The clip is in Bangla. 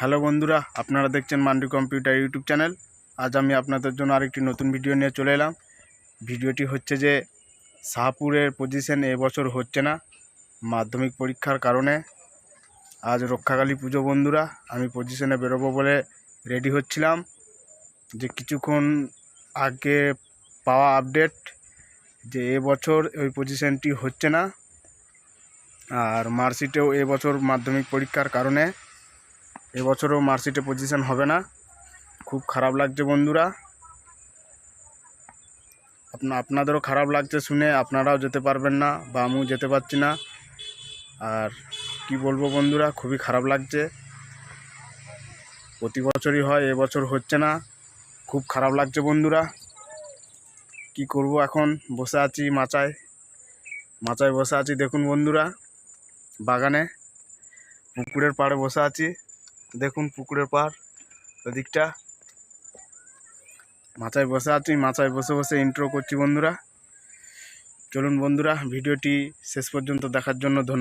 হ্যালো বন্ধুরা, আপনারা দেখছেন মান্ডি কম্পিউটার ইউটিউব চ্যানেল। আজ আমি আপনাদের জন্য আরেকটি নতুন ভিডিও নিয়ে চলে এলাম। ভিডিওটি হচ্ছে যে, শাহপুরের পজিশন এবছর হচ্ছে না, মাধ্যমিক পরীক্ষার কারণে। আজ রক্ষাকালী পুজো বন্ধুরা, আমি পজিশনে বেরোবো বলে রেডি হচ্ছিলাম। যে কিছুক্ষণ আগে পাওয়া আপডেট যে এবছর ওই পজিশনটি হচ্ছে না, আর মার্কশিটেও এবছর মাধ্যমিক পরীক্ষার কারণে। এবছরও মার্কশিটে পজিশন হবে না। খুব খারাপ লাগছে বন্ধুরা। আপনা আপনাদেরও খারাপ লাগছে শুনে আপনারাও যেতে পারবেন না বা আমিও যেতে পারছি না। আর কি বলব বন্ধুরা, খুবই খারাপ লাগছে। প্রতি বছরই হয়, এবছর হচ্ছে না। খুব খারাপ লাগছে বন্ধুরা। কি করব এখন? বসে আছি মাচায়। মাচায় বসে আছি, দেখুন বন্ধুরা, বাগানে। পুকুরের পাড়ে বসে আছি। দেখুন পুকুরের পার ওদিকটা মাথায় বসে আছি মাথায় বসে বসে ইন্ট্রো করছি বন্ধুরা। চলুন বন্ধুরা, ভিডিওটি শেষ পর্যন্ত দেখার জন্য ধন্যবাদ।